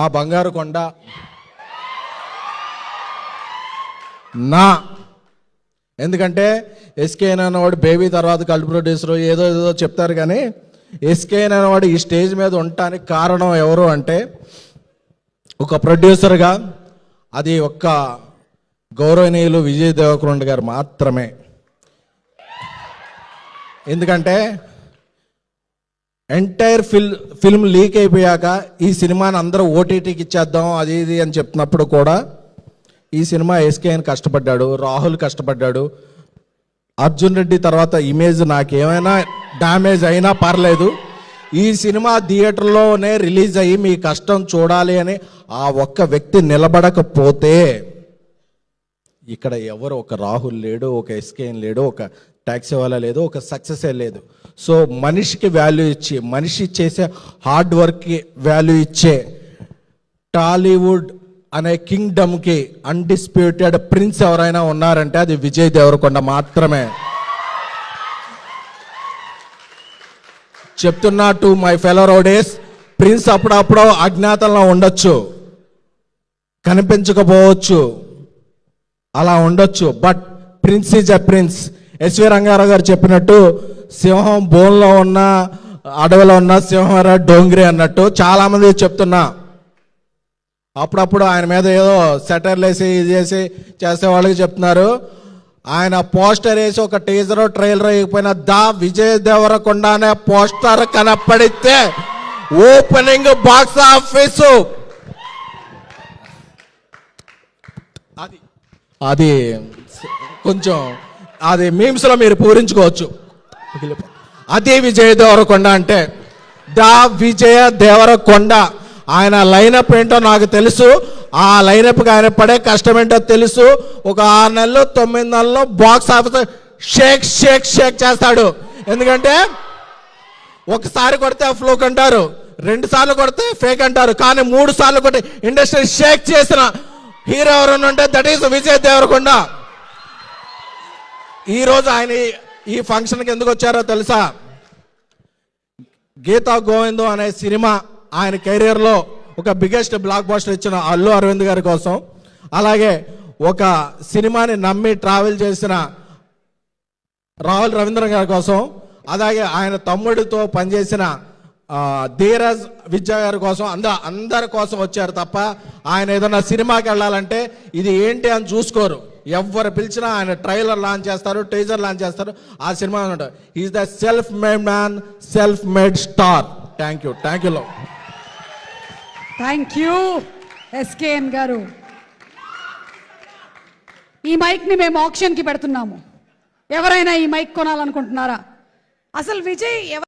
మా బంగారు కొండ. నా. ఎందుకంటే ఎస్కేఎన్ అనేవాడు బేబీ తర్వాత కల్ ప్రొడ్యూసర్ ఏదో ఏదో చెప్తారు కానీ ఎస్కేఎన్ అనేవాడు ఈ స్టేజ్ మీద ఉండటానికి కారణం ఎవరు అంటే ఒక ప్రొడ్యూసర్గా అది ఒక్క గౌరవనీయులు విజయ్ దేవకొండ గారు మాత్రమే. ఎందుకంటే ఎంటైర్ ఫిల్ ఫిల్మ్ లీక్ అయిపోయాక ఈ సినిమాని అందరూ ఓటీటీకి ఇచ్చేద్దాం అది ఇది అని చెప్తున్నప్పుడు కూడా ఈ సినిమా ఎస్కేఎన్ కష్టపడ్డాడు రాహుల్ కష్టపడ్డాడు. అర్జున్ రెడ్డి తర్వాత ఇమేజ్ నాకేమైనా డ్యామేజ్ అయినా పర్లేదు. ఈ సినిమా థియేటర్లోనే రిలీజ్ అయ్యి మీ కష్టం చూడాలి అని ఆ ఒక్క వ్యక్తి నిలబడకపోతే ఇక్కడ ఎవరు ఒక రాహుల్ లేడు ఒక ఎస్కేఎన్ లేడు ఒక ట్యాక్సీ వాళ్ళ లేదు ఒక సక్సెసే లేదు. సో మనిషికి వాల్యూ ఇచ్చి మనిషి చేసే హార్డ్ వర్క్కి వాల్యూ ఇచ్చే టాలీవుడ్ అనే కింగ్డమ్కి అన్డిస్ప్యూటెడ్ ప్రిన్స్ ఎవరైనా ఉన్నారంటే అది విజయ్ దేవరకొండ మాత్రమే. చెప్తున్నా to my fellow rowdies prince అప్పుడప్పుడు అజ్ఞాతంలో ఉండొచ్చు కనిపించకపోవచ్చు. అలా ఉండొచ్చు. But prince is a prince SV Rangarao garu చెప్పినట్టు సింహం బోన్లో ఉన్న అడవిలో ఉన్న సింహర డోంగ్రి అన్నట్టు చాలామంది చెప్తున్నా. అప్పుడప్పుడు ఆయన మీద ఏదో సెటర్లు వేసి ఇది చేసి చేసే వాళ్ళకి చెప్తున్నారు. ఆయన పోస్టర్ వేసి ఒక టీజర్ ట్రైలర్ అయిపోయిన దా విజయ్ దేవరకొండ అనే పోస్టర్ కనపడితే ఓపెనింగ్ బాక్స్ ఆఫీసు. అది. అది కొంచెం అది మీమ్స్లో మీరు పూరించుకోవచ్చు. అది విజయ దేవరకొండ అంటే దా విజయ దేవరకొండ ఆయన లైనప్ ఏంటో నాకు తెలుసు. ఆ లైనప్కి ఆయన పడే కష్టం ఏంటో తెలుసు. ఒక ఆరు నెలలు తొమ్మిది నెలల్లో box office shake shake shake చేస్తాడు. ఎందుకంటే ఒకసారి కొడితే ఫ్లోక్ అంటారు. రెండు సార్లు కొడితే ఫేక్ అంటారు. కానీ మూడు సార్లు కొట్టి ఇండస్ట్రీ షేక్ చేసిన హీరో ఎవరైనా ఉంటే దట్ ఈస్ విజయ్ దేవరకొండ. ఈరోజు ఆయన ఈ- ఫంక్షన్కి ఎందుకు వచ్చారో తెలుసా? గీతా గోవిందం అనే సినిమా ఆయన కెరీర్లో ఒక బిగ్గెస్ట్ బ్లాక్ బాస్టర్ ఇచ్చిన అల్లు అరవింద్ గారి కోసం. అలాగే ఒక సినిమాని నమ్మి ట్రావెల్ చేసిన రాహుల్ రవీంద్ర గారి కోసం. అలాగే ఆయన తమ్ముడితో పనిచేసిన ధీరజ్ విద్యా గారి కోసం అంద అందరి కోసం వచ్చారు తప్ప ఆయన ఏదైనా సినిమాకి వెళ్ళాలంటే ఇది ఏంటి అని చూసుకోరు. ఎవరు పిలిచినా ఆయన ట్రైలర్ లాంచ్ చేస్తారు టీజర్ లాంచ్ చేస్తారు ఆ cinema is the self made man self made star thank you thank you thank you SKN garu. ఈ మైక్ని మేము ఆప్షన్కి పెడుతున్నాము. ఎవరైనా ఈ మైక్ కొనాలనుకుంటున్నారా? అసలు విజయ్ ఎవ-